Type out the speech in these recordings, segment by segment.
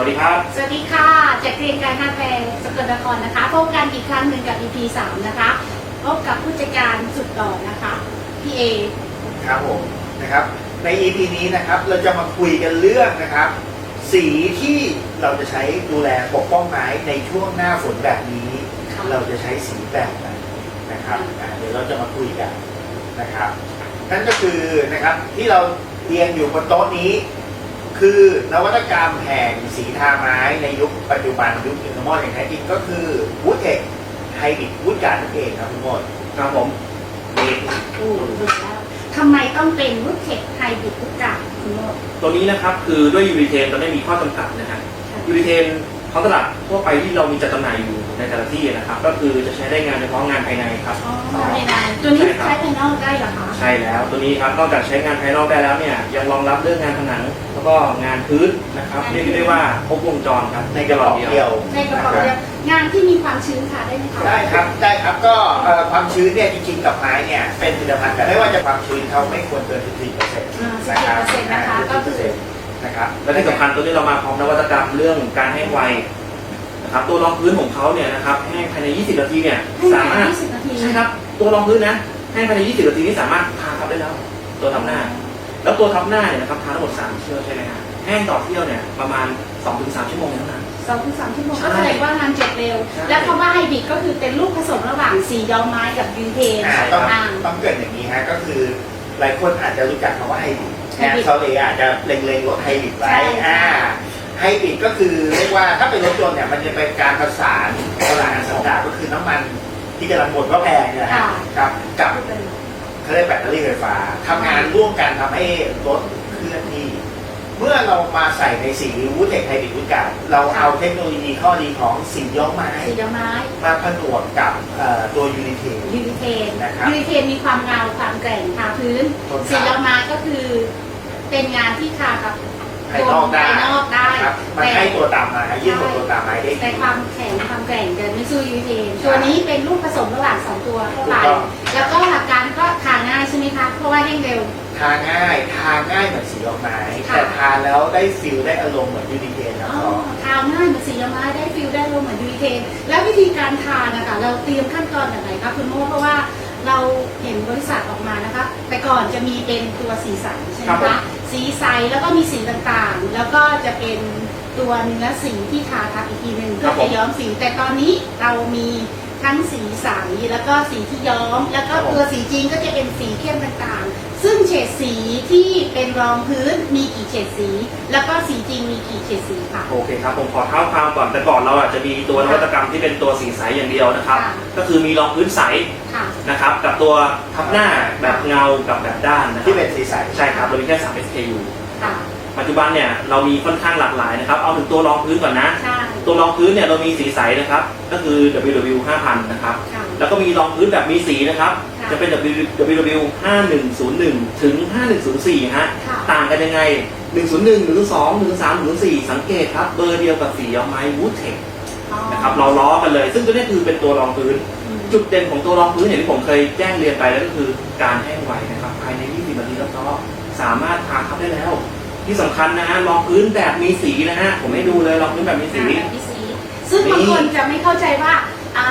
สวัสดีครับ สวัสดีค่ะจากเรียนการท่าแพงสกลนครนะคะพบกันอีกครั้งหนึ่งกับ EP 3นะคะพบกับผู้จัดการสุดหล่อนะคะพี่เอครับผมนะครับ ใน EP นี้นะครับเราจะมาคุยกันเรื่องนะครับ สีที่เราจะใช้ดูแลปกป้องไม้ในช่วงหน้าฝนแบบนี้ค่ะเราจะใช้สีแบบไหนนะครับอ่าเดี๋ยวเราจะมาคุยกันนะครับนั่นก็คือนะครับที่เราเรียงอยู่บนโต๊ะนี้ คือนวัตกรรมแห่งสีทาไม้ในยุคปัจจุบันยุคอินโนมอลอย่างแท้จริงก็คือวูดเทคไฮบริดวูดการ์ดนั่นเองครับทุกคนครับผมนี่อู้ดูแล้วทำไมต้องเป็นวุฒเทคไฮบริดวุฒกาคุณโมดตัวนี้นะครับคือด้วยยูริเทนจะไม่มีข้อจำกัดนะฮะยูริเทน ท้องตลาดทั่วไปที่เรามีจัดจำหน่ายอยู่ในแต่ละที่นะครับ ก็คือจะใช้ได้งานเฉพาะงานภายในครับ อ๋อไม่ได้ตัวนี้ใช้ภายนอกได้เหรอคะ ใช่แล้วตัวนี้ครับนอกจากใช้งานภายนอกได้แล้วเนี่ยยังรองรับเรื่องงานผนังแล้วก็งานพื้นนะครับเรียกได้ว่าครบวงจรครับในกระบอกเดียว ในกระเป๋าเดียวงานที่มีความชื้นค่ะได้ไหมคะได้ครับได้ครับก็เอ่อความชื้นเนี่ยจริงๆกับไม้เนี่ยเป็นผลิตภัณฑ์แต่ไม่ว่าจะความชื้นเขาไม่ควรเกิน14เปอร์เซ็นต์อ่านะครับ14%นะคะก็คือ นะครับและที่สำคัญตัวนี้เรามาพร้อมนวัตกรรมเรื่องการแห้งไวนะครับตัวรองพื้นของเขาเนี่ยนะครับแห้งภายใน 20 นาทีเนี่ยให้สามารถยี่สิบนาทีใช่ครับตัวรองพื้นนะให้ภายใน 20 นาทีนี้สามารถทาทับได้แล้ว ตัวทับหน้า แล้วตัวทับหน้าเนี่ยนะครับทาทั้งหมด3เที่ยวใช่ไหมฮะแห้งต่อเที่ยวเนี่ยประมาณ 2-3 ชั่วโมงเท่านั้น สองถึงสามชั่วโมงใช่ก็แสดงว่างานจบเร็ว ใช่ แล้วคำว่าไฮบริดก็คือเป็นลูกผสมระหว่างสีย้อมไม้กับยูเทนอ่าใช่ต้องอ่าต้องเกิดอย่างนี้ฮะก็คือหลายคนอาจจะรู้จักคำว่าไฮบริดไฮ นะบริดเขาเลยอาจจะเล็งๆรถไฮบริดไว้ใช่อ่าไฮบริดก็คือเรียกว่าถ้าเป็นรถยนต์เนี่ยมันจะเป็นการประสานพลังงานสันดาปก็คือน้ำมันที่กำลังหมดว่าแพงเนี่ยนะฮะกับกับเขาเรียกแบตเตอรี่ไฟฟ้าทำงานร่วมกันทำให้รถเคลื่อนที่เมื่อเรามาใส่ในสีวูดเทคไฮบริดวูดการ์ดเราเอาเทคโนโลยีข้อดีของสีย้อมไม้สีย้อมไม้มาผนวกกับเอ่อตัวยูนิเทนยูนิเทนนะครับยูนิเทนมีความเงาความแกร่งทาพื้นทนทานสีย้อมไม้ก็คือ เป็นงานที่ทากับภายนอกได้ภายนอกได้นะครับมันแต่ให้ตัวตามมายื่นตัวตัวตามไม้ได้แต่ดีความแข็งความแกร่งจะไม่สู้ยูนิเทนตัวนี้เป็นลูกผสมระหว่างสองตัวเข้าไปถูกต้องแล้วก็หลักการก็ทาง่ายใช่ไหมคะเพราะว่าแห้งเร็วทาง่ายทาง่ายเหมือนสีย้อมไม้ค่ะแต่ทาแล้วได้ฟิลได้อารมณ์เหมือนยูนิเทนนะอ๋คอรับทาง่ายเหมือนสีย้อมไม้ได้ฟิลได้ลมเหมือนยูนิเทนแล้ววิธีการทานะคะเราเตรียมขั้นตอนแบบไหนคะคุณโมเพราะว่า เราเห็นบริษัทออกมานะคะ แต่ก่อนจะมีเป็นตัวสีสันใช่ไหมครับผคะม สีใสแล้วก็มีสีต่างๆ แล้วก็จะเป็นตัวเนื้อสีที่ทาทับอีกทีหนึ่งเพื่อจะย้อมสี แต่ตอนนี้เรามีทั้งสีใสแล้วก็สีที่ย้อม แล้วก็ตัวสีจริงก็จะเป็นสีเข้มต่างๆซึ่ง เฉดสีที่เป็นรองพื้นมีกี่เฉดสี แล้วก็สีจริงมีกี่เฉดสีค่ะ โอเคครับ ผมขอเท้าความก่อนแต่ก่อนเราอาจจะมีตัวนวัตกรรมที่เป็นตัวสีใสอย่างเดียวนะครับ ค่ะ ก็คือมีรองพื้นใสค่ะ นะครับ กับตัวทับหน้าแบบเงากับแบบด้านนะครัที่บเป็นสีใสใช่ครับเรามีแค่ 3 SKU ค่ะ ปัจจุบันเนี่ยเรามีค่อนข้างหลากหลายนะครับ เอาถึงตัวรองพื้นก่อนนะ ใช่ ตัวรองพื้นเนี่ยเรามีสีใสนะครับ ก็คือ WW 5000 นะครับ ค่ะ แล้วก็มีรองพื้นแบบมีสีนะครับค่ะจะเป็น WW 5101 ถึง 5104ฮะค่ะต่างกันยังไง 101 102 103 104 สังเกตครับ เบอร์เดียวกับสีย้อมไม้วูดเทคอ๋อนะครับเราล้อกันเลย ซึ่งตัวนี้คือเป็นตัวรองพื้นอืมจุดเด่นของตัวรองพื้นอย่างที่ผมเคยแจ้งเรียนไปแล้วก็คือการแห้งไวนะครับภายใน 20 นาทีแล้วก็สามารถทาทับได้แล้ว ที่สำคัญนะฮะรองพื้นแบบมีสีนะฮะผมให้ดูเลยรองพื้นแบบมีสีแบบมีสีซึ่งบางคนจะไม่เข้าใจว่าอะ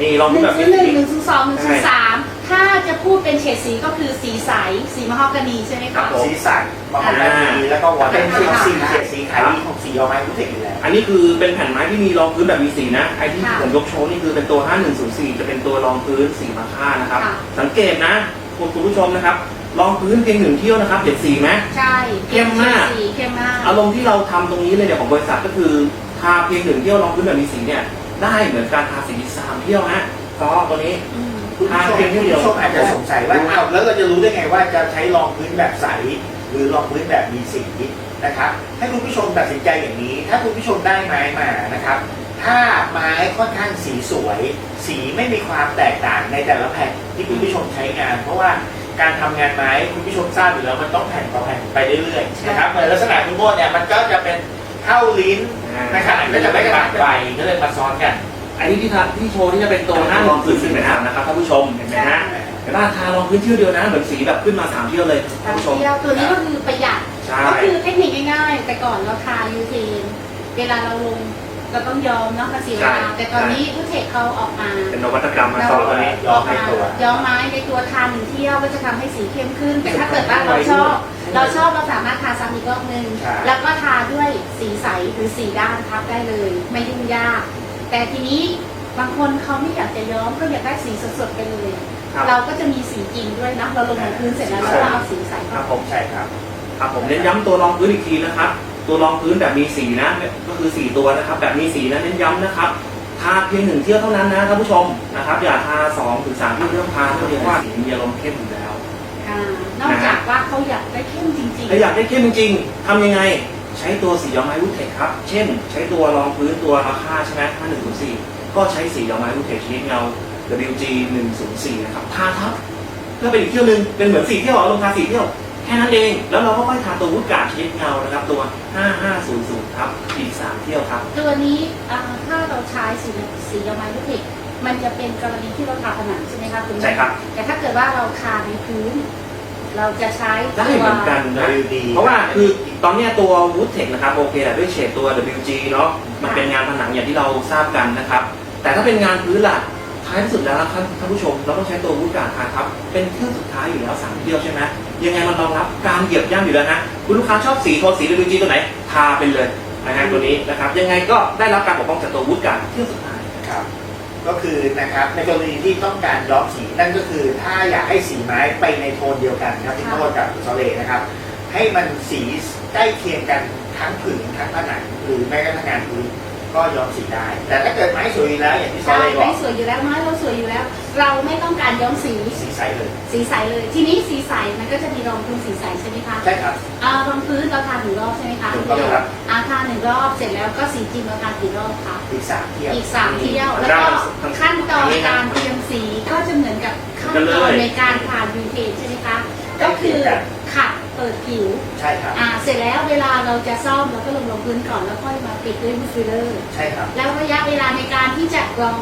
นี่รองหพื้นนึ่งแบบศูนย์หนึ่งหนึ่งศูนย์สองหนึ่งศูนย์สามถ้าจะพูดเป็นเฉดสีก็คือสีใส สีมะฮอกกานีใช่ไหมครัคะบสีสันมองแบบนี้แล้วก็วอเตอร์เป็นสีเขียดสีขายดีของสีย้อมไม้วูดเทคอยู่แล้ว อันนี้คือเป็นแผ่นไม้ที่มีรองพื้นแบบมีสีนะไอที่ค่ะผมยกโชว์นี่คือเป็นตัว 5104 จะเป็นตัวรองพื้นสีมาค่านะครับ ค่ะ สังเกตนะคุณคุณผู้ชมนะครับรองพื้นเพียงหนึ่งเที่ยวนะครับเห็นสีไหม ใช่เข้มมาก สีเข้มมาก อารมณ์ที่เราทำตรงนี้เลยเนี่ยของบริษัทก็คือทาเพียงหนึ่งเที่ยวรองพื้นแบบมีสีเนี่ย ได้เหมือนการทาสีสามเที่ยวฮะซอตัวนี้อืมคุณผู้ชมคุณผู้ชมอาจจะสงสัยว่าอ้าวแล้วเราจะรู้ได้ไงว่าจะใช้รองพื้นแบบใส หรือรองพื้นแบบมีสีนะครับให้คุณผู้ชมตัดสินใจอย่างนี้ ถ้าคุณผู้ชมได้ไม้มานะครับ ถ้าไม้ค่อนข้างสีสวย สีไม่มีความแตกต่างในแต่ละแผ่นที่คุณผู้ชมใช้งาน เพราะว่าการทำงานไม้คุณผู้ชมทราบอยู่แล้วมันต้องแผ่นต่อแผ่นไปเรื่อยๆนะครับเหมือนลักษณะคุณโมดเนี่ยมันก็จะเป็น เข้าลิ้นนะครับมันก็จะไม่กระดานไปก็เลยมาซ้อนกัน อันนี้ที่ทาที่โชว์ที่จะเป็นตัวหน้ารองพื้นสีนะครับนะครับท่านผู้ชมเห็นไหมฮะแต่ถ้าทารองพื้นเที่ยวเดียวนะเหมือนสีแบบขึ้นมาสามเที่ยวเลยท่านผู้ชมเที่ยวตัวนี้ก็คือประหยัดใช่ก็คือเทคนิคง่ายๆ แต่ก่อนเราทายูเทนเวลาเราลง เราต้องยอมเนาะภาษีเวลาใช่แต่ตอนนี้พุทเทคเขาออกมา เป็นนวัตกรรมมาสอนตัวนี้ย้อมในตัวย้อมไม้ในตัวทาหนึ่งเที่ยวก็จะทำให้สีเข้มขึ้น แต่ถ้าเกิดว่าเราชอบ เราชอบเราสามารถทาซ้ำอีกรอบนึงใช่แล้วก็ทาด้วยสีใสหรือสีด้านทับได้เลย ไม่ยุ่งยาก แต่ทีนี้บางคนเขาไม่อยากจะย้อมก็อยากได้สีสดๆไปเลยครับเราก็จะมีสีจริงด้วยนะเราลงบนพื้นเสร็จแล้วเราก็เอาสีใสคเข้ารับไปผมใช่ครับครับผมเน้นย้ำตัวรองพื้นอีกทีนะครับ ตัวรองพื้นแบบมีสีนะ ก็คือสีตัวนะครับ แบบมีสีนะเน้นย้ำนะครับทาเพียงหนึ่งเที่ยวเท่านั้นนะท่านผู้ชมนะครับ อย่าทาสองถึงสามเที่ยวเที่ยวทาเท่าเดียวเพราะว่าสีมีอารมณ์เข้มอยู่แล้วอ่านอกจากว่าเขาอยากได้เข้มจริงถ้าอยากได้เข้มจริงๆทำยังไง ใช้ตัวสีย้อมไม้วุฒเทคครับ เช่น ใช้ตัวรองพื้นตัวราคาใช่ไหมห้าหนึ่งศูนย์สี่ก็ใช้สีย้อมไม้วุฒเทคชนิดเงา WG 104นะครับทาทับเพื่อเป็นอีกเที่ยวหนึ่งเป็นเหมือนสีเที่ยวเอาลงทาสีเที่ยว แค่นั้นเอง แล้วเราก็ค่อยทาตัววุฒกาดชนิดเงานะครับ ตัว 5500ครับอีก3เที่ยวครับๆตัวนี้อ่าถ้าเราใช้สีสียามาลุกเทคมันจะเป็นกรณีที่เราทาผนังใช่ไหมคะคุณแม่ใช่ครับ แต่ถ้าเกิดว่าเราทาในพื้น เราจะใช้ได้ตัวเหมือนกันนะ WD เพราะว่าคือตอนเนี้ยตัววูดเทคนะครับโอเคแหละด้วยเฉดตัว WG เนาะมันเป็นงานผนังอย่างที่เราทราบกันนะครับ แต่ถ้าเป็นงานพื้นล่ะท้ายที่สุดแล้วท่านท่านผู้ชม เราต้องใช้ตัววูดการ์ดทาครับ เป็นเครื่องสุดท้ายอยู่แล้วสามเที่ยวใช่ไหม ยังไงมันรองรับการเหยียบย่ำอยู่แล้วนะคุณลูกค้าชอบสีโทนสี WG ตัวไหนทาไปเลยนะฮะตัวนี้นะครับ ยังไงก็ได้รับการปกป้องจากตัววูดการเครื่องสุดท้ายครับก็คือนะครับในกรณีที่ต้องการย้อมสีนั่นก็คือถ้าอยากให้สีไม้ไปในโทนเดียวกันครับพี่โทษกับโซเลนะครับ ให้มันสีใกล้เคียงกันทั้งผืนทั้งผนังหรือแม้กระทั่งงานพื้น ก็ย้อมสีได้ แต่ถ้าเกิดไม้สวยอยู่แล้วอย่างที่โซใช่เลบอไม่กสวยอยู่แล้วไม้เราสวยอยู่แล้ว เราไม่ต้องการย้อมสี สีใสเลยสีใสเลย ทีนี้สีใสมันก็จะมีรองพื้นสีใสใช่ไหมคะใช่ครับ อ่ารองพื้นเราทาหนึ่งรอบใช่ไหมคะถูกต้องครับอ่าทาหนึ่งรอบเสร็จแล้วก็สีจริงเราทากี่รอบคะ อีกสามเที่ยวอีกสามเที่ยว แล้วก็ขั้นตอนการเตรียมสีก็จะเหมือนกับขั้นตอนในการผ่านวีเทใช่ไหมคะ ก็คือขัดเปิดผิวใช่ครับ อ่าเสร็จแล้วเวลาเราจะซ่อมเราก็ลงลงพื้นก่อนแล้วค่อยมาปิดด้วยมูสฟิลเลอร์ใช่ครับ แล้วระยะเวลาในการที่จะรอ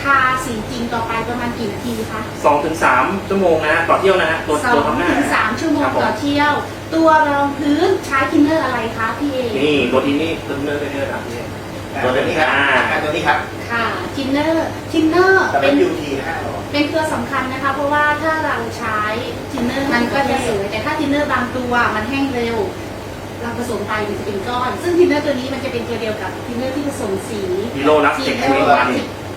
ทาสีจริงต่อไปประมาณกี่นาทีคะสองถึงสามชั่วโมงนะฮะต่อเที่ยวนะฮะตัวสอตัวงทำหน้าถึงสามชั่วโมคงรับผมต่อเที่ยว ตัวรองพื้นใช้ทินเนอร์อะไรคะพี่เอนี่ตัวที่นี่ตัวเนื้อตัวเนื้อแบบนี้ตัวนี้ครับอ่าอ่าตัวนี้ครับ ค่ะทินเนอร์ทินเนอร์แต่เป็เป็นน UT ห้าร้อย เป็นตัวสำคัญนะคะ เพราะว่าถ้าเราใช้ทินเนอร์มันก็จะสวยแต่ถ้าทินเนอร์บางตัวมันแห้งเร็ว เราผสมไปมันจะเป็นก้อน ซึ่งทินเนอร์ตัวนี้มันจะเป็นตัวเดียวกับทินเนอร์ที่ผสมสีฮีโร่รักเทคนิควัน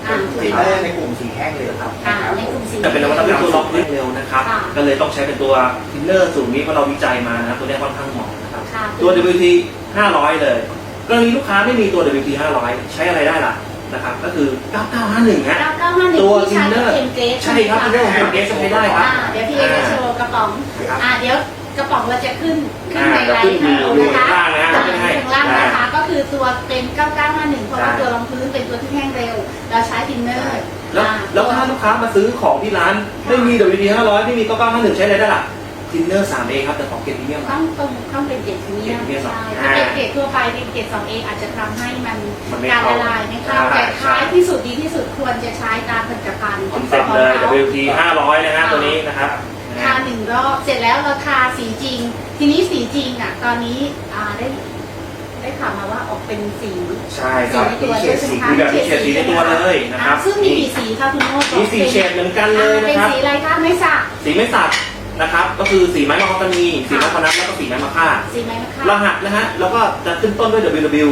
อ่าถูกสีต้องเนอร์ในกลุ่มสีแห้งเลยครับอ่านะครับในผกลุ่มมสีแต่เป็นนวัตกรรมตัวล็อกเร็วนะครับค่ะก็เลยต้องใช้เป็นตัวทินเนอร์สูตรนี้เพราะเราวิจัยมานะตัวนี้ค่อนข้างเหมาะนะครับค่ะตัว WT 500 เลยกรณีลูกค้าไม่มีตัว WT 500 ใช้อะไรได้ล่ะ นะครับก็คือ 9951ฮะเก้าเก้าห้าหนึ่งตัวที่ใช้ Tinder เอ็มเกสใช่ครับทินเนอร์ของเกสใช้ได้ครับอ่าเดี๋ยวพี่เอจะโชว์กระป๋องครับอ่าเดี๋ยวกระป๋องเราจะขึ้นขึ้นในอ่าไลเดี๋ยวน์ขึ้นให้อยู่ดูนะคะอยู่ข้างล่างนะอ่าขึ้นให้ข้างล่างนะคะก็คือตัวเป็น 9951เพราะว่าใช่ ตัวรองพื้นเป็นตัวที่แห้งเร็ว เราใช้ทินเนอร์แล้วอ่า แล้วถ้าลูกค้ามาซื้อของที่ร้าน ไม่มี WT 500 ไม่มี 9951 ใช้อะไรได้ล่ะ ทินเนอร์ 3A ครับแต่ของเกรดพรีเมียมต้องตรงต้องเป็นเกรดพรีเมียมเกรดพรีเมียมใช่อ่าถ้าเป็นเกรดทั่วไปเป็นเกรด 2A อาจจะทำให้มันมันไม่การเข้าละลายไม่เข้าใช่แต่ท้ายใช่ที่สุดดีที่สุดควรจะใช้ตามผลิตภัณฑ์คอนเซ็ปต์เลย WT 500นะฮะตัวนี้นะครับทาหนึ่งรอบเสร็จแล้วเราทาสีจริง ทีนี้สีจริงอะ ตอนนี้อ่าได้ ได้ข่าวมาว่าออกเป็นสีใช่คสีรับในตัวมีเฉใช่ดไหมคะสีมีแบบมีเฉดสีในตัวเลยนะครับอ่าซึ่งมีกี่สีคะคุณโมกมีสี่เฉดเหมือนกันเลยเป็นะนครับ สีอะไรคะไม่สักสีไม่สับ นะครับ ก็คือสีไม้มะฮอกกานีสีไม้พนัสแล้วก็สีไม้มะค่า สีไม้มะรค่าหัสนะฮะ แล้วก็จะขึ้นต้นด้วย WW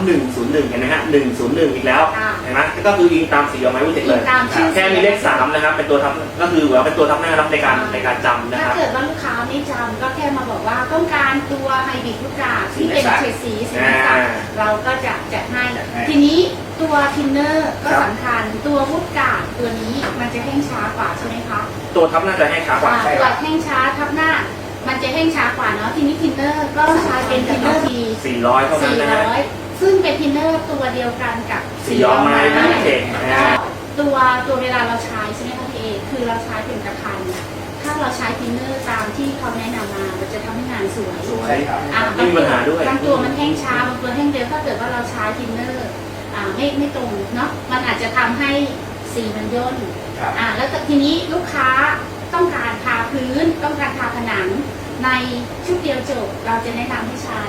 3101เห็นไหมฮะ101 อีกแล้ว ค่ะเห็นไหมก็คืออิงตามสีเอาไม้วุ้นเจ็ดอิเลงยตามชื่อ แค่มีเลข 3 นะครับ เป็นตัวทับ ก็คือว่าเป็นตัวทับหน้ารับในการในการจำนะถ้าครับ เกิดว่าลูกค้าไม่จำก็แค่มาบอกว่าต้องการตัวไฮบริดลูกกาที่เป็นเฉดสีสีไม่สักอ่าเราก็จะจัดให้จัดให้ทีนี้ ตัวทินเนอร์ก็ครับสำคัญ ตัววุฒกาดตัวนี้มันจะแห้งช้ากว่าใช่ไหมคะตัวทับหน้าจะให้ขากว่าอ่าตัวแห้งช้าทับหน้า มันจะแห้งช้ากว่าเนาะทีนี้ทินเนอร์ก็ใช้เป็นทินเนอร์ดี400 เท่านั้นนะฮะ 400 ซึ่งเป็นทินเนอร์ตัวเดียวกันกับสีย้อมไม้ไม่เก่งนะฮะ ตัวตัวเวลาเราใช้ใช่ไหมคะพี่เอคือเราใช้เป็นกระพันถ้าเราใช้ทินเนอร์ตามที่เขาแนะนำมามันจะทำให้งานสวย สวยใช่ครับอะไม่มีปัญหาด้วย บางตัวมันแห้งช้าบางตัวแห้งเร็วถ้าเกิดว่าเราใช้ทินเนอร์อ่า ไม่ไม่ตรงเนาะมันอาจจะทำให้สีมันย่นครับอ่าแล้วแต่ทีนี้ลูกค้าต้องการทาพื้นต้องการทาผนัง ในชุดเดียวจบเราจะแนะนำให้ใช้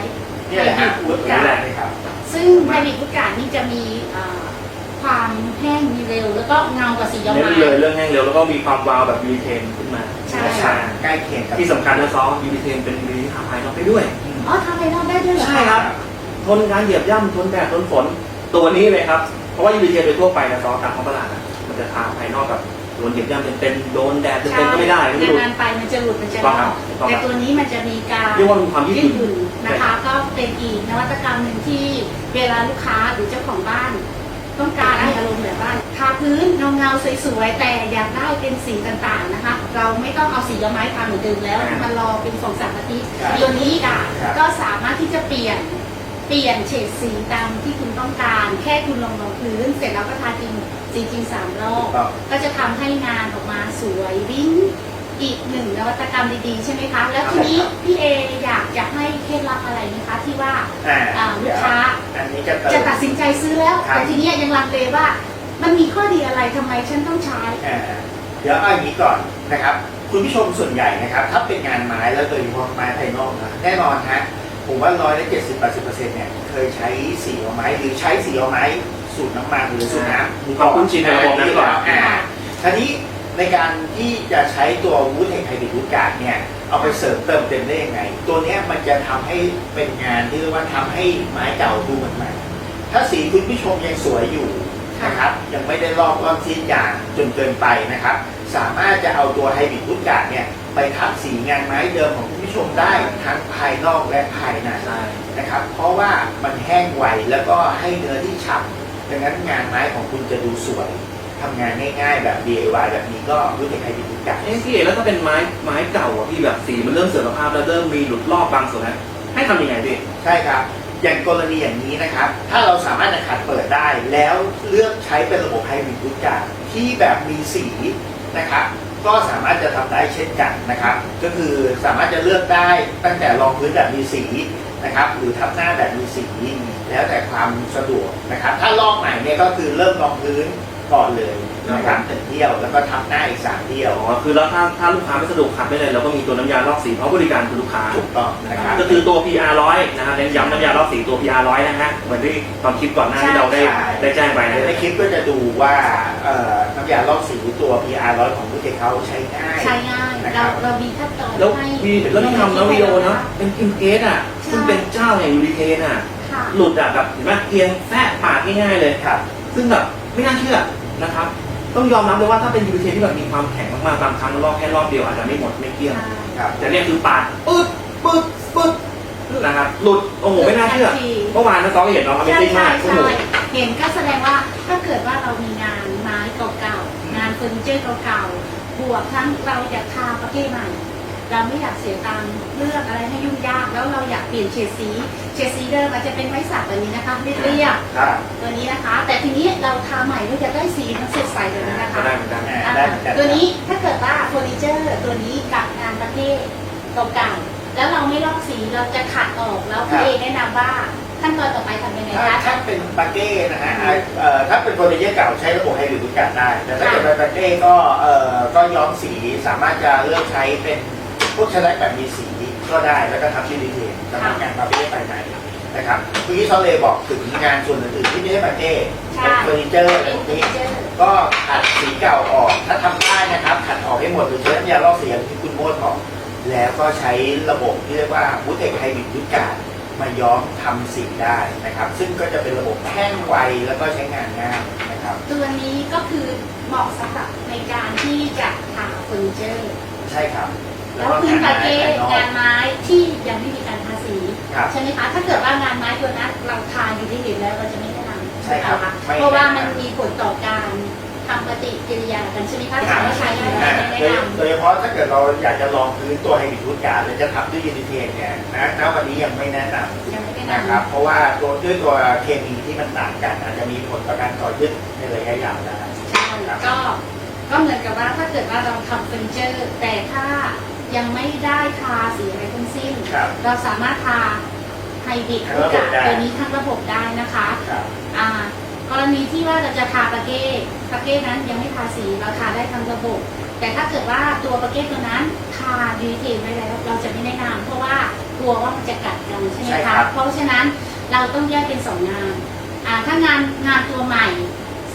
นี่แหละฮะวุฒิการเลยครับสซึ่งไฮบริดพุกาดนี่จะมีเอ่อความแห้งมีเร็ว แล้วก็เงากว่าสีย้อมเน้นไม้เลยเรื่องแห้งเร็วแล้วก็มีความวาวแบบยูเทนขึ้นมาใช่นะครับใกล้เคียงกับที่สำคัญนะซอฟยูเทนเป็นมีทาภายนอกได้ด้วยอ๋อทำไปนอกได้ด้วยเหรอคะใช่ครับทนการเหยียบย่ำทนแดดทนฝน ตัวนี้เลยครับ เพราะว่ายูเทนโดยทั่วไปนะซอฟตามท้องตลาดอะมันจะทาภายนอกกับโดนเหยียบย่ำเป็นๆโดนแดดเต็มๆก็ไม่ได้ไม่รู้นานๆไปมันจะหลุดมันจะถูกลต้องครัอบกถูกต้องครับ แต่ตัวนี้มันจะมีการ เรียกว่ามีความยืดยืหดหยุ่ยุ่นนนะคะก็เป็นอีกนวัตกรรมหนึ่งที่เวลาลูกค้าหรือเจ้าของบ้าน ต้องการให้อารมณ์แบบว่าทาพื้นเงาเงาๆสวยๆแต่อยากได้เป็นสีต่างๆนะคะ เราไม่ต้องเอาสีย้อมไม้ทาเหมือนเดิมแล้วอ่ามัมันรอเป็นสองสามอาทิตย์ครับตัวนี้ค่ะครับ ก็สามารถที่จะเปลี่ยนเปลี่ยนเฉดสีตามที่คุณต้องการ แค่คุณลงรองพื้น เสร็จแล้วก็ทาจริงจริงๆสามรอบถูกต้องก็จะทำให้งานออกมาสวยวิ่งอีกหนึ่งนวัตกรรมดีๆ ใช่ไหมคะ แล้วทีนี้พี่เออยากจะให้เคล็ดลับอะไรไหมคะที่ว่าอ่าอ่าลูกค้าอันนี้จะเติมจะตัดสินใจซื้อแล้วครับแต่ทีเนี้ยยังลังเลว่า มันมีข้อดีอะไรทำไมฉันต้องใช้อ่าเดี๋ยวเอาอย่างนี้ก่อนนะครับ คุณผู้ชมส่วนใหญ่นะครับ ถ้าเป็นงานไม้แล้วโดยเฉพาะไม้ภายนอกนะแน่นอนฮะ ผมว่าร้อยละเจ็ดสิบแปดสิบเปอร์เซ็นต์เนี่ยเคยใช้สีเอาไม้หรือใช้สีเอาไม้สูตรน้ำมันหรือสูตรน้ำมีความคุ้นชินในระบบนั้นก่อนอ่าทีนี้ในการที่จะใช้ตัววูดเทคไฮบริดวูดการ์ดเนี่ยเอาไปเสริมเติมเต็มได้ยังไง ตัวเนี้ยมันจะทำให้เป็นงานที่เรียกว่าทำให้ไม้เก่าดูเหมือนใหม่ถ้าสีคุณผู้ชมยังสวยอยู่นะครับยังไม่ได้ลอกล่อนซีดยางจนเกินไปนะครับ สามารถจะเอาตัวไฮบริดวูดการ์ดเนี่ย ไปทับสีงานไม้เดิมของคุณผู้ชมได้ทั้งภายนอกและภายในใช่นะครับ เพราะว่ามันแห้งไวแล้วก็ให้เนื้อที่ฉ่ำดังนั้นงานไม้ของคุณจะดูสวยทำงานง่ายๆแบบ DIY แบบนี้ก็รู้จักไฮบริดวูดการ์ดเอ้พี่เอกแล้วถ้าเป็นไม้ไม้เก่าอะพี่แบบสีมันเริ่มเสื่อมสภาพแล้วเริ่มมีหลุดรอบบางส่วนแล้วให้ทำยังไงพี่ใช่ครับ อย่างกรณีอย่างนี้นะครับ ถ้าเราสามารถจะขัดเปิดได้แล้วเลือกใช้เป็นระบบไฮบริดวูดการ์ดที่แบบมีสีนะครับ ก็สามารถจะทำได้เช่นกันนะครับ ก็คือสามารถจะเลือกได้ตั้งแต่รองพื้นแบบมีสีนะครับ หรือทับหน้าแบบมีสี แล้วแต่ความสะดวกนะครับ ถ้าลอกใหม่เนี่ยก็คือเริ่มรองพื้น ก่อนเลยนะครับหนึ่งเที่ยวแล้วก็ทับหน้าอีกสามเที่ยว อ๋อคือแล้วถ้าถ้าลูกค้าไม่สะดวกขัดไม่เลยเราก็มีตัวน้ำยาลอกสีเพราะบริการคือลูกค้าถูกต้องนะครับก็คือตัว PR ร้อยนะครับเน้นย้ำน้ำยาลอกสีตัว PR ร้อยนะฮะเหมือนที่ตอนคลิปก่อนหน้าที่เราได้ใช่ได้แจ้งไปนะในคลิปก็จะดูว่าเอ่อน้ำยาลอกสีตัว PR ร้อยของผู้เทคเขาใช้ง่ายใช้ง่ายนะครัเราบเรามีขั้นตอนแล้วให้มีแล้วที่ทำแล้ววิดีโอนะเป็นอินเกสอะซึ่งเป็นเจ้าแห่งยูริเทนอะค่ะหลุดอะแบบเห็นไหมเพียงแทะปาดง่ายๆเลยครับ ซึ่งแบบไม่น่าเชื่อ นะครับ ต้องยอมรับเลยว่าถ้าเป็นยูริเทนที่แบบมีความแข็งมากๆบางครั้งลอกแค่รอบเดียวอาจจะไม่หมดไม่เกลี้ยงครับแต่เนี่ยคือปาดปึ๊ดปึ๊ดปึ๊ดนะครับหลุดโอ้โหไม่น่าเชื่อเมื่อวานนะซองเห็นเราทำไม่ใช่จริงใช่มากโอ้โหใช่เห็นก็แสดงว่าถ้าเกิดว่าเรามีงานไม้เก่าๆงานเฟอร์นิเจอร์เก่าๆบวกทั้งเราอยากทาประเภทใหม่ เราไม่อยากเสียตังค์เลือกอะไรให้ยุ่งยากแล้วเราอยากเปลี่ยนเฉดสีเฉดสีเดิมอาจจะเป็นไม้สักแบบนี้นะคะเรียบครับๆตัวนี้นะคะ แต่ทีนี้เราทาใหม่เราอยากได้สีมันสดใสแบบนี้นะคะก็ได้เหมือนกัน อ่าอ่าได้เหมือนกันตัวนี้ถ้าเกิดว่าเฟอร์นิเจอร์ตัวนี้กับงานประเภทเก่าๆแล้วเราไม่ลอกสีเราจะขัดออกแล้วพี่เอแนะนำว่าขั้นตอนต่อไปทำยังไงถ้าคะ ถ้าเป็นปาเก้นะฮะเอ่อถ้าเป็นโปรตีเจอร์เก่าใช้ระบบไฮบริดรู้จักได้แต่ถ้าเกิดเป็นปาเก้ก็เอ่อก็ย้อมสีสามารถจะเลือกใช้เป็น พวกชนะแบบมีสีก็ได้แล้วก็ทำที่ดีเทลสำหรับงานปาเก้ภายในนะครับเมื่อกี้ซอเลบอกถึงงานส่วนอื่นๆที่ไม่ใช่ปาเก้เป็นเฟอร์นิเจอร์อะไรเป็นพวกเฟอร์นี้นิเจอร์ก็ขัดสีเก่าออก ถ้าทำได้นะครับขัดออกให้หมดหรือใช้น้ำยาลอกสีอย่างที่คุณโมดบอกแล้วก็ใช้ระบบที่เรียกว่าบูเทคไฮบริดยุทธการมาย้อมทำสีได้นะครับ ซึ่งก็จะเป็นระบบแห้งไวแล้วก็ใช้งานง่ายนะครับ ตัวนี้ก็คือเหมาะสำหรับในการที่จะทาเฟอร์นิเจอร์ ใช่ครับ แล้วพื้นปาเก้ภายนอกงานไม้ที่ยังไม่มีการทาสีครับใช่ไหมคะถ้าเกิดว่างานไม้ตัวนั้นเราทาอยู่ที่เห็นแล้วเราจะไม่แนะนำใช่ครับไหมะไม่เพราะว่าแนะนำมันมีผลต่อการทำปฏิกิริยากันใช่ไหมคะถามว่าใช้ได้ไหมอ่าไม่โดแนะยนำโดยเฉพาะถ้าเกิดเราอยากจะลองพื้นตัวไฮบริดยุทธการหรือจะทำด้วยยูนิเทนเนี่ยนะณวันนี้ยังไม่แนะนำยังไม่แนะนะครับนำเพราะว่าตัวด้วยตัวเคมีที่มันต่างกัน อาจจะมีผลต่อการต่อยึดในระยะยาวได้ใช่ก็ก็เหมือนกับว่าถ้าเกิดว่าเราทำเฟอร์นิเจอร์แต่ถ้า ยังไม่ได้ทาสีอะไรทั้งสิ้น ครับ เราสามารถทาไฮบริดทั้งคู่ระบบกับได้ ตัวนี้ทั้งระบบได้นะคะครับ อ่ากรณีที่ว่าเราจะทาปาเก้ปาเก้นั้นยังไม่ทาสีเราทาได้ทั้งระบบ แต่ถ้าเกิดว่าตัวปาเก้ตัวนั้นทาดีเทลไว้แล้วเราจะไม่แนะนำเพราะว่ากลัวว่ามันจะกัดกันใช่ไหมใช่ครัคะบ เพราะฉะนั้นเราต้องแยกเป็นสองงานอ่าถ้างานงานตัวใหม่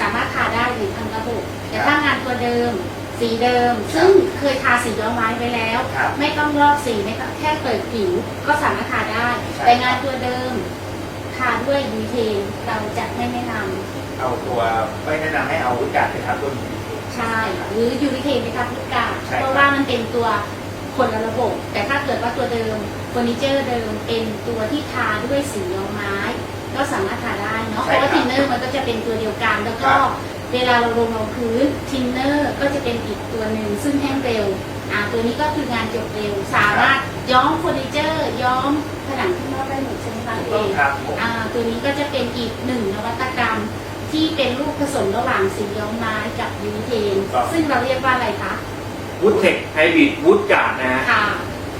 สามารถทาได้หรือทำระบบ แต่ถ้างานตัวเดิม สีเดิม ซึ่งเคยทาสีย้อมไม้ไว้แล้ว ครับไม่ต้องลอกสีไม่ต้องแค่เปิดผิวก็สามารถทาได้ ใช่ แต่งานตัวเดิมทาด้วยยูเทนเราจะไม่แนะนเอาตัวไม่แนะนำให้เอาวุฒิการไปทำตัวนี้ำใช่หรือยูริเทนไปทาพุกกาใช่ครับ เพราะว่ามันเป็นตัวคนละระบบ แต่ถ้าเกิดว่าตัวเดิมเฟอร์นิเจอร์เดิมเป็นตัวที่ทาด้วยสีย้อมไม้ ก็สามารถทาได้เนาะเพราะว่าทินเนอร์มันก็จะเป็นตัวเดียวกันแล้วก็ เวลาเราลงรองพื้นทินเนอร์ก็จะเป็นอีกตัวหนึ่งซึ่งแห้งเร็วอ่าตัวนี้ก็คืองานจบเร็ว สามารถย้อมเฟอร์นิเจอร์ ย้อมผนังข้างนอกได้หมดใช่ไหมคะถูกเอต้องงครับผมอ่าตัวนี้ก็จะเป็นอีกหนึ่งนวัตกรรมที่เป็นลูกผสมระหว่างสีย้อมไม้กับยูเทนซึ่งเราเรียกว่าอะไรคะวูดเทคไฮบริดวูดการ์ดนะฮะค่ะ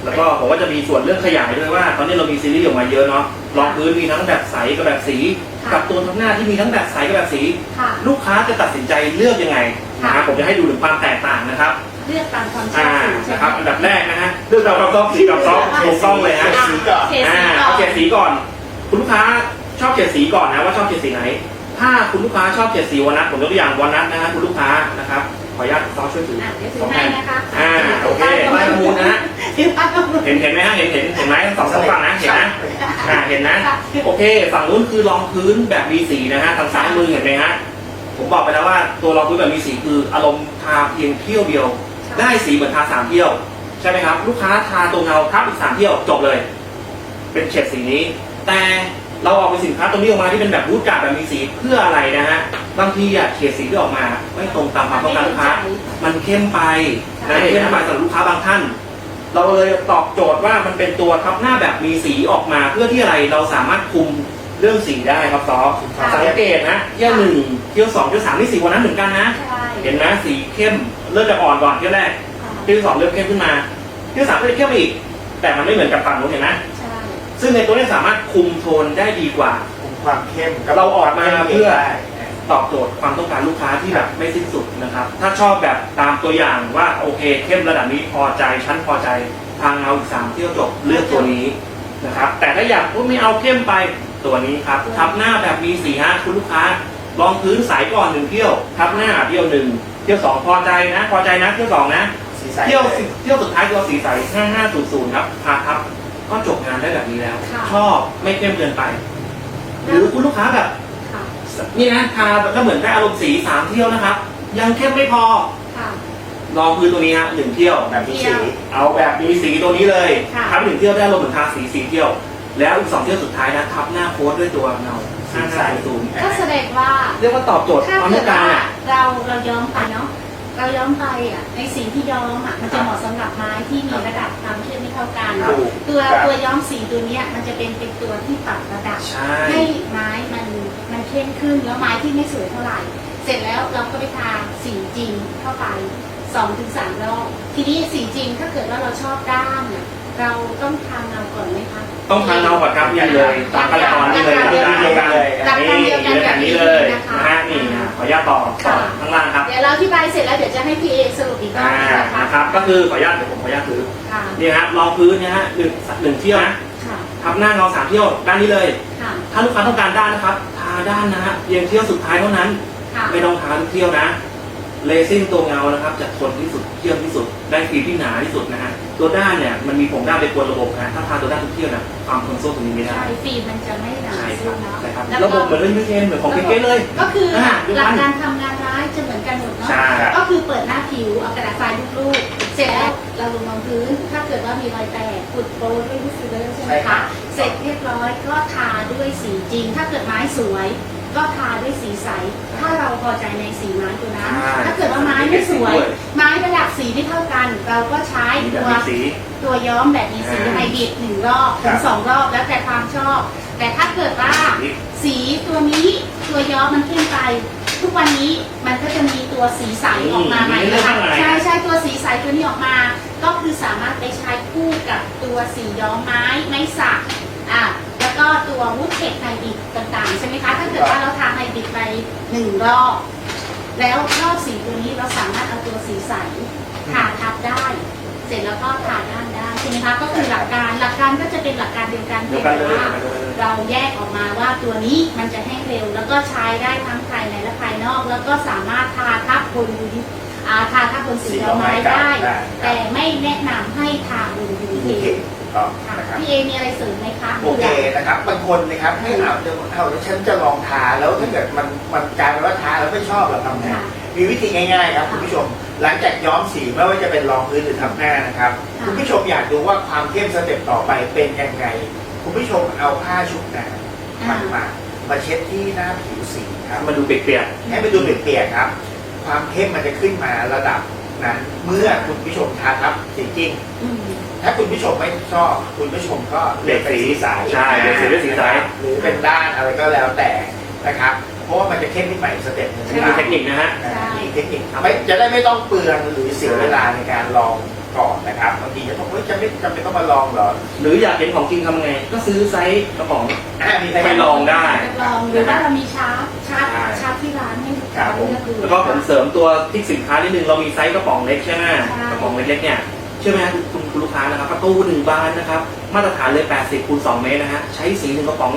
แล้วก็ผมว่าจะมีส่วนเรื่องขยายด้วยว่า ตอนนี้เรามีซีรีส์ออกมาเยอะเนาะรองพื้นมีทั้งแบบใสกับแบบสี ค่ะกับตัวทับหน้าที่มีทั้งแบบใสกับแบบสี ค่ะลูกค้าจะตัดสินใจเลือกยังไงนะคค่ะรับผมจะให้ดูถึงความแตกต่างนะครับเลือกตามความชออ่าบสูงใช่นะไหครับมอันดับแรกนะฮะเลือกเราเราซอฟสีกับซอฟถูกต้องเลยฮะ สีก่อน เทอ่าสีก่อเอานเฉดสีก่อน คุณลูกค้าชอบเฉดสีก่อนนะว่าชอบเฉดสีไหน ถ้าคุณลูกค้าชอบเฉดสีวอลนัทผมยกตัวอย่างวอลนัทนะฮะคุณลูกค้านะครับ ขออนุญาตซอฟช่วยถืออะเดี๋ยวถืสอองให้แผ่นนะคะ อ่าโอเคป้ายประมูลนะฮะถือป้ายประมูลเห็นเห็นไหมฮะเห็นเห็นเห็นไหมทั้งสองสองฝั่งนะเห็นนะอ่าเห็นนะค่ะโอเค ฝั่งนู้นคือรองพื้นแบบมีสีนะฮะทางซ้ายมือเห็นไหมฮะผมบอกไปแล้วว่าตัวรองพื้นแบบมีสีคืออารมณ์ทาเพียงเที่ยวเดียว ได้สีเหมือนทาสามเที่ยวใช่ไหมครับ ลูกค้าทาตัวเงาทับอีกสามเที่ยวจบเลย เป็นเฉดสีนี้ แต่เราออกเป็นสินค้าตัวนี้ออกมาที่เป็นแบบวูดการ์ดแบบมีสีเพื่ออะไรนะฮะ บางทีอะเฉดสีที่ออกมา ไม่ตรงตามความต้องการลูกค้า มันเข้มไปนะเข้มไปสำหรับลูกค้าบางท่าน เราเลยตอบโจทย์ว่ามันเป็นตัวทับหน้าแบบมีสีออกมา เพื่อที่อะไรเราสามารถคุมเรื่องสีได้ครับซอฟค่ะสังเกตนะเที่ยวหนึ่งเที่ยวสองเที่ยวสามนี่สีวันนั้นเหมือนกันนะใช่เห็นไหมสีเข้มเริ่มจากอ่อนก่อนเที่ยวแรกค่ะเที่ยวสองเริ่มเข้มขึ้นมาเที่ยวสามก็จะเข้มมาอีก แต่มันไม่เหมือนกับฝั่งนู้นเห็นไหมใช่ซึ่งในตัวนี้สามารถคุมโทนได้ดีกว่า คุมความเข้มเราออกมาเพื่อได้ ตอบโจทย์ความต้องการลูกค้าที่แบบไม่สิ้นสุดนะครับ ถ้าชอบแบบตามตัวอย่างว่าโอเคเข้มระดับนี้พอใจชั้นพอใจทางเอาอีกสามเที่ยวจบเลือกตัวนี้นะครับแต่ถ้าอยากอุ๊ยไม่เอาเข้มไปตัวนี้ครับทับหน้าแบบมีสีฮะคุณลูกค้าลองพื้นสายก่อนหนึ่งเที่ยวทับหน้าเที่ยวหนึ่งเที่ยวสองพอใจนะ พอใจนะเที่ยวสองนะสีใสเที่ยวสิเที่ยวสุดท้ายตัวสีใสห้าห้าศูนย์ศูนย์ครับพาครับก็จบงานได้แบบนี้แล้วค่ะชอบไม่เข้มเกินไป หรือคุณลูกค้าแบบค่ะ นี่นะทาก็เหมือนได้อารมณ์สีสามเที่ยวนะครับ ยังเข้มไม่พอค่ะ ลองพื้นตัวนี้ฮะหนึ่งเที่ยวแบบมีสี เอาแบบมีสีตัวนี้เลยค่ะทับหนึ่งเที่ยวได้อารมณ์เหมือนทาสีสีเที่ยว แล้วอีกสองเที่ยวสุดท้ายนะทับหน้าโค้ดด้วยตัวเงาห้าห้าศูนย์ก็แสดงว่า เรียกว่าตอบโจทย์ถ้าความเกิต้อดงการว่าอะเราเราย้อมไปเนาะ เราย้อมไปอะในสีที่ย้อมอะมันจะเหมาะสำหรับไม้ที่มีระดับความเข้มไม่เท่ากัน ถูกตัวครับตัวย้อมสีตัวเนี้ยมันจะเป็นเป็นตัวที่ปรับระดับใช่ให้ไม้มันมันเข้มขึ้นแล้วไม้ที่ไม่สวยเท่าไหร่ เสร็จแล้วเราก็ไปทาสีจริงเข้าไปสองถึงสามรอบทีนี้สีจริงถ้าเกิดว่าเราชอบด้านเนี่ย เราต้องทาเงาก่อนไหมคะต้องทาเงาก่อนครับนี่เลยตามขั้นตอนนี่เลยหลักการเดียวกันเลยหลักการเดียวกันนี่แบบนี้เลยนะคะนะฮะนี่นะขออนุญาตต่อต่อข้างล่างครับเดี๋ยวเราอธิบายเสร็จแล้วเดี๋ยวจะให้พี่เอสรุปอีกรออ่าบหนึงนะคะนะครับ ก็คือขออนุญาตเดี๋ยวผมขออนุญาตถือค่ะนี่ฮะรองพื้นนะฮะหนึ่งหนึ่งเที่ยวนะค่ะทับหน้าเงาสามเที่ยวด้านนี้เลยค่ะถ้าลูกค้าต้องการด้านนะครับ ทาด้านนะฮะเพียงเที่ยวสุดท้ายเท่านั้นค่ะไม่ต้องทาทุกเที่ยวนะ เลซิ่งตัวเงานะครับจะทนที่สุดเที่ยวที่สุด ได้ฟิล์มที่หนาที่สุดนะฮะตัวด้านเนี่ยมันมีผงด้านไปกวนระบบนะถ้าทาตัวด้านทุกเที่ยวนะความทนโซ่ตรงนี้ไม่ได้ใช่ฟิล์มมันจะไม่หนาใช่คซึรับมเนาะใช่ครับแล้วระบก็บเหมือนเล่นยูเทนเหมือนของเก๊ๆเลย ก็คืออ่าหลักการทำงานร้ายจะเหมือนกันหมดเนาะใช่ก็คือเปิดหน้าผิวเอากระดาษทรายลูกๆเสร็จแล้วเราลงรองพื้น ถ้าเกิดว่ามีรอยแตกขุดโปรด้วยลูกฟิลเลอร์ใช่ไหมใช่ครัคะบเสร็จเรียบร้อยก็ทาด้วยสีจริง ถ้าเกิดไม้สวย ก็ทาด้วยสีใส ถ้าเราพอใจในสีไม้ตัวนั้น ใช่ถ้าเกิดว่าไม้ไม่สวย ด้วย ไม้ระดับสีไม่เท่ากัน เราก็ใช้มีแบตับวมีสี ตัวย้อมแบบมีสีอ่าไฮบริดหนึ่งรอบถึครังบสองรอบแล้วแต่ความชอบ แต่ถ้าเกิดว่าสีตัวนี้ตัวย้อมมันเข้มไป ทุกวันนี้มันก็จะมีตัวสีใสออกมาใหม่มีเรื่นะองคะอะไรใช่ใช่ตัวสีใสตัวนี้ออกมา ก็คือสามารถไปใช้คู่กับตัวสีย้อมไม้ไม้สักอะแล้ว ก็ตัววูดเทคไฮบริดต่างๆ ใช่ไหมคะ ถ้าเกิดว่าเราทาไฮบริดไปหนึ่งรอบ แล้วรอบสีตัวนี้เราสามารถเอาตัวสีใสทาทับได้ เสร็จแล้วก็ทาด้านได้ใช่ไหมคะ ก็คือหลักการ หลักการก็จะเป็นหลักการเดียวกันเดีเพียยวงกันแต่เลยว่าเดียวกันเลยเราแยกออกมาว่าตัวนี้มันจะแห้งเร็ว แล้วก็ใช้ได้ทั้งภายในและภายนอก แล้วก็สามารถทาทับบนอ่าทาทับบนสีดอกไม้ได้ แต่ไม่แนะนำให้ทาบนยูโอเทเค ต่อค่ะนะครับ พี่เอมีอะไรเสริมไหมคะโอเคนะครับบางคนนะครับให้เอาจะเอาฉันจะลองทาแล้วถ้าเกิดมันมันกลายเป็นว่าทาแล้วไม่ชอบเราทำไงค่ะมีวิธีง่ายๆครับคุณผู้ชม หลังจากย้อมสีไม่ว่าจะเป็นรองพื้นหรือทำหน้านะครับค่ะคุณผู้ชมอยากดูว่าความเข้มสเต็ปต่อไปเป็นยังไงคุณผู้ชมเอาผ้าชุบน้ำมันมามาเช็ดที่หน้าผิวสีครับมาดูเปียกให้ไปดูเปียกๆครับ ความเข้มมันจะขึ้นมาระดับนั้นเมื่อคุณผู้ชมทาทับสีจริงอืม ถ้าคุณผู้ชมไม่ชอบ คุณผู้ชมก็เลือกเป็นสีใสๆใช่เด็กสีด้วยสีใส หรือเป็นด้านอะไรก็แล้วแต่นะครับ เพราะว่ามันจะเข้มขึ้นไปอีกสเต็ปหนึงนี่คือเทคนิคนะฮะอ่ามีเทคนิคไม่จะได้ไม่ต้องเปลืองหรือเสียเวลาในการลองก่อนนะครับบางทีจะต้องเฮ้ยจะไม่จำเป็นต้องมาลองเหรอหรืออยากเห็นของจริงทำไง ก็ซื้อไซส์กระป๋องอ่ามีไปลองได้ ลองหรือว่าเรามีชาร์จชาร์จใช่ชาร์จที่ร้านให้ลูกครัค้าบผมเลือกดูแล้วก็ผมเสริมตัวที่สินค้านิดนึงเรามีไซส์กระป๋องเล็กใช่ไหมใช่กระป๋องเล็กๆเนี่ยเชื่อไหมฮะคุณ คุณลูกค้านะครับประตูหนึ่งบานนะครับ มาตรฐานเลย 80คูณ2เมตรนะฮะใช้สีหนึ่งกระป๋อง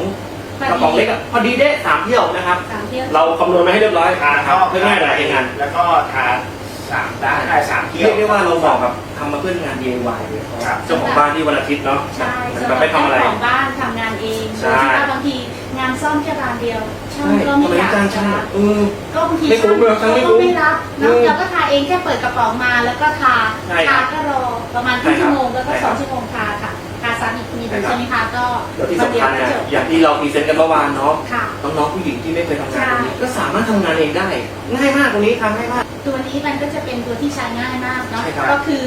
กระป๋องเล็กอะพอดีเด้สามเที่ยวนะครับ สามเที่ยวเราคำนวณมาให้เรียบร้อยทานะครับเพื่อง่ายหลายงานแล้วก็ทาสามด้านได้สามเที่ยว เรียกได้ว่าเราเหมาะกับทำมาเพื่องาน DIY เลยครับเจ้าของบ้านที่วันอาทิตย์เนาะใช่เหมือนสำหแบรับบไม่ทำอะไร เจ้าของบ้านทำงานเองใช่ โดยที่ว่าบางทีงานซ่อมแค่ร้านเดียว ช่างใช่ก็ทำไม่ไมอยากจ้างจะช่างรับเออ ก็บางทีไม่คุ้มเลยช่างไม่คุ้มก็ไม่รับอืนะมเราก็ทาเองแค่เปิดกระป๋องมาแล้วก็ทาใช่ครัทาบก็รอประมาณครึ่งใช่ครับชั่วโมงแล้วก็ใช่สครัอบงชั่วโมงทาค่ะทาซ้ำอีกทีหนึงใช่ครับใช่ไหมคะก็แล้วที่วันสำเดียคัวญก็เนี่ยจบอย่างที่เราพรีเซนต์กันเมื่อวานเนาะ ค่ะ น้องๆผู้หญิงที่ไม่เคยทำงานใช่ตรงนี้ก็สามารถทำงานเองได้ ง่ายมากตรงนี้ทำง่ายมาก ตัวนี้มันก็จะเป็นตัวที่ใช้ง่ายมากเนาะใช่ครับก็คือ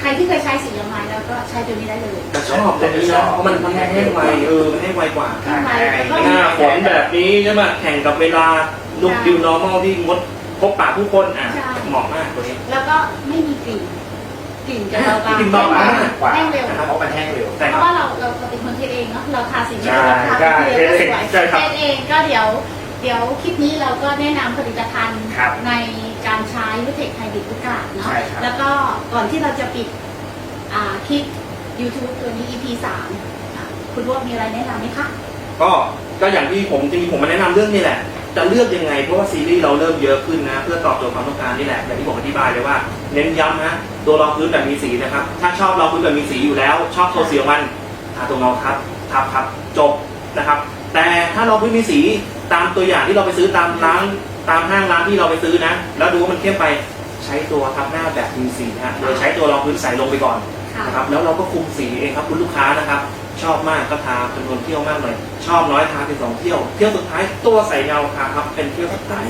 ใครที่เคยใช้สียาไม้แล้วก็ใช้ตัวนี้ได้เลยแต่ชอบตรงนี้นะเพราะมันมันแห้งไวเออมันแห้งไวกว่าแห้งไวแล้วก็หน้าฝนแบบนี้ใช่ไหมแข่งกับเวลาลุกดิวนอร์มอลที่งดพบปะผู้คนอะใช่เหมาะมากตัวนี้ แล้วก็ไม่มีกลิ่นกลิ่นจะเบาๆกลิ่นเบาแห้งมากกว่าแห้งเร็วเพราะมันแห้งเร็วใช่เพครับราะว่าเราเราเราเป็นคนเทสเองเนาะเราทาสีใช่เราทาใช่เองก็สวยใช่ครับเทสเองก็เดี๋ยว เดี๋ยวคลิปนี้เราก็แนะนำผลิตภัณฑ์ครับในการใช้วิเทคไฮบริดทุกการเนาะใช่ครับ แล้วก็ก่อนที่เราจะปิดอ่าคลิป YouTube ตัวนี้ EP สามอะคุณรวบมีอะไรแนะนำไหมคะ ก็ก็อย่างที่ผมจริงๆผมมาแนะนำเรื่องนี้แหละ จะเลือกยังไงเพราะว่าซีรีส์เราเริ่มเยอะขึ้นนะ เพื่อตอบโจทย์ความต้องการนี่แหละอย่างที่ผมอธิบายเลยว่า เน้นย้ำนะตัวรองพื้นแบบมีสีนะครับ ถ้าชอบรองพื้นแบบมีสีอยู่แล้ว ชอบโทนสีของมันทาตรงเงาครับทับครับจบนะครับ แต่ถ้ารองพื้นมีสี ตามตัวอย่างที่เราไปซื้อตามร้านตามห้างร้านที่เราไปซื้อนะ แล้วดูว่ามันเข้มไปใช้ตัวทับหน้าแบบมีสีนะฮะโดยใช้ตัวรองพื้นใส่ลงไปก่อนค่ะนะครับแล้วเราก็คุมสีเองครับคุณลูกค้านะครับ ชอบมากก็ทาจำนวนเที่ยวมากหน่อย ชอบน้อยทาเป็นสองเที่ยว เที่ยวสุดท้ายตัวใส่เงาทาครับเป็นเที่ยวสุดท้าย